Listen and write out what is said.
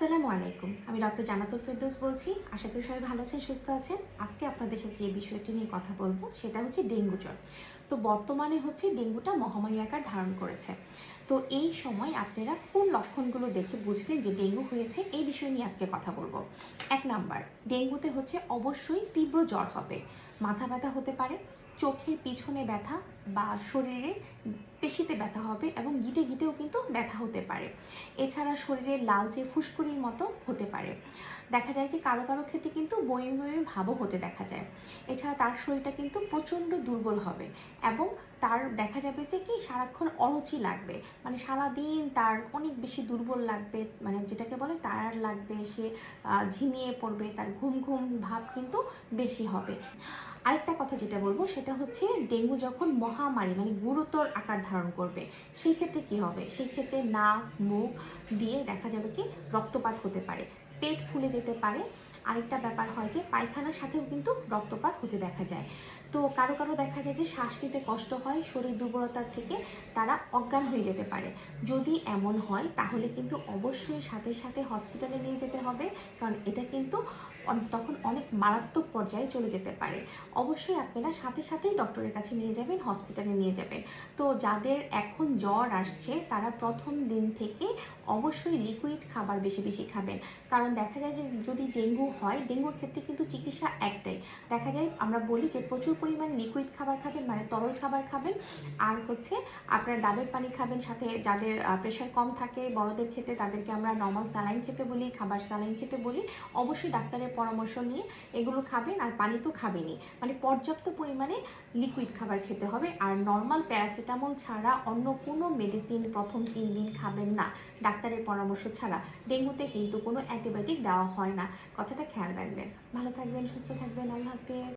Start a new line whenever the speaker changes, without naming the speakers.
আসসালামু আলাইকুম। আমি ডক্টর জানাতুল ফেরদৌস বলছি। আশা করি সবাই ভালো আছেন, সুস্থ আছেন। আজকে আপনাদের সাথে যে বিষয়টি নিয়ে কথা বলব, সেটা হচ্ছে ডেঙ্গু জ্বর। তো বর্তমানে হচ্ছে ডেঙ্গুটা মহামারী আকার ধারণ করেছে। তো এই সময় আপনারা কোন লক্ষণগুলো দেখে বুঝবেন যে ডেঙ্গু হয়েছে, এই বিষয় নিয়ে আজকে কথা বলব। এক নাম্বার, ডেঙ্গুতে হচ্ছে অবশ্যই তীব্র জ্বর হবে। মাথা ব্যথা হতে পারে, চোখের পিছনে ব্যথা বা শরীরে পেশিতে ব্যথা হবে এবং গিটে গিটেও কিন্তু ব্যথা হতে পারে। এছাড়া শরীরে লালচে ফুসকুড়ির মতো হতে পারে। দেখা যায় যে কারও কারও ক্ষেত্রে কিন্তু বমি বমি ভাবও হতে দেখা যায়। এছাড়া তার শরীরটা কিন্তু প্রচণ্ড দুর্বল হবে। এবং তার দেখা যাবে যে কি সারাক্ষণ অরুচি লাগবে। মানে সারাদিন তার অনেক বেশি দুর্বল লাগবে মানে যেটাকে বলে টায়ার লাগবে, সে ঝিমিয়ে পড়বে, তার ঘুম ঘুম ভাব কিন্তু বেশি হবে। আরেকটা কথা যেটা বলব সেটা হচ্ছে ডেঙ্গু যখন মহামারী মানে গুরুতর আকার ধারণ করবে, সেই ক্ষেত্রে কি হবে? সেই ক্ষেত্রে নাক, মুখ দিয়ে দেখা যাবে কি রক্তপাত হতে পারে, পেট ফুলে যেতে পারে আরেকটা ব্যাপার হয় যে পায়খানার সাথেও কিন্তু রক্তপাত হতে দেখা যায়। তো কারও কারও দেখা যায় যে শ্বাস নিতে কষ্ট হয়, শরীর দুর্বলতার থেকে তারা অজ্ঞান হয়ে যেতে পারে। যদি এমন হয়, তাহলে কিন্তু অবশ্যই সাথে সাথে হসপিটালে নিয়ে যেতে হবে, কারণ এটা কিন্তু তখন অনেক মারাত্মক পর্যায়ে চলে যেতে পারে। অবশ্যই আপনারা সাথে সাথেই ডক্টরের কাছে নিয়ে যাবেন হসপিটালে নিয়ে যাবেন। তো যাদের এখন জ্বর আসছে, তারা প্রথম দিন থেকে অবশ্যই লিকুইড খাবার বেশি বেশি খাবেন। কারণ দেখা যায় যে যদি ডেঙ্গু হয়, ডেঙ্গুর ক্ষেত্রে কিন্তু চিকিৎসা একটাই। দেখা যায়, আমরা বলি যে প্রচুর পরিমাণ লিকুইড খাবার খাবেন মানে তরল খাবার খাবেন, আর হচ্ছে আপনারা ডাবের পানি খাবেন, সাথে যাদের প্রেশার কম থাকে, বড়দের ক্ষেত্রে তাদেরকে আমরা নর্মাল স্যালাইন খেতে বলি, খাবার স্যালাইন খেতে বলি। অবশ্যই ডাক্তারের পরামর্শ নিয়ে এগুলো খাবেন, আর পানি তো খাবেনই। মানে পর্যাপ্ত পরিমাণে লিকুইড খাবার খেতে হবে, আর নর্মাল প্যারাসিটামল ছাড়া অন্য কোনো মেডিসিন প্রথম তিন দিন খাবেন না। ডাক্তারের পরামর্শ ছাড়া। ডেঙ্গুতে কিন্তু কোনো অ্যান্টিবায়োটিক দেওয়া হয় না। কথাটা খেয়াল রাখবেন। ভালো থাকবেন সুস্থ থাকবেন। আল্লাহ হাফেজ।